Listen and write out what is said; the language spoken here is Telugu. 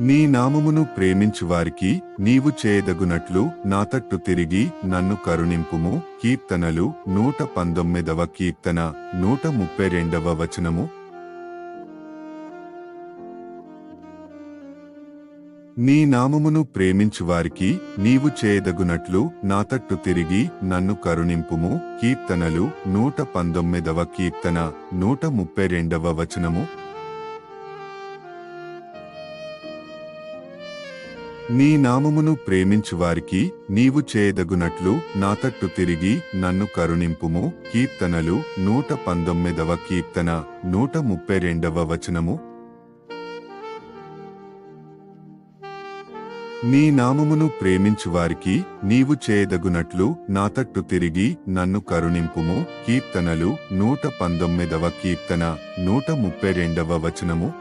నీ నామమును ప్రేమించు వారికి నీవు చేయదగునట్లు నా తట్టు తిరిగి నన్ను కరుణింపుము. కీర్తనలు నూట పంతొమ్మిదవ కీర్తన నూట ముప్పై రెండవ వచనము. నీ నామమును ప్రేమించు వారికి నీవు చేయదగునట్లు నా తట్టు తిరిగి నన్ను కరుణింపుము. కీర్తనలు నూట పంతొమ్మిదవ కీర్తన నూట ముప్పై రెండవ వచనము. నీ నామమును ప్రేమించు వారికి నీవు చేయదగునట్లు నా తట్టు తిరిగి నన్ను కరుణింపుము. కీర్తనలు నూట పంతొమ్మిదవ కీర్తన నూట ముప్పై రెండవ వచనము. నీ నామమును ప్రేమించు వారికి నీవు చేయదగునట్లు నా తట్టు తిరిగి నన్ను కరుణింపుము. కీర్తనలు నూట పంతొమ్మిదవ కీర్తన నూట ముప్పై రెండవ వచనము.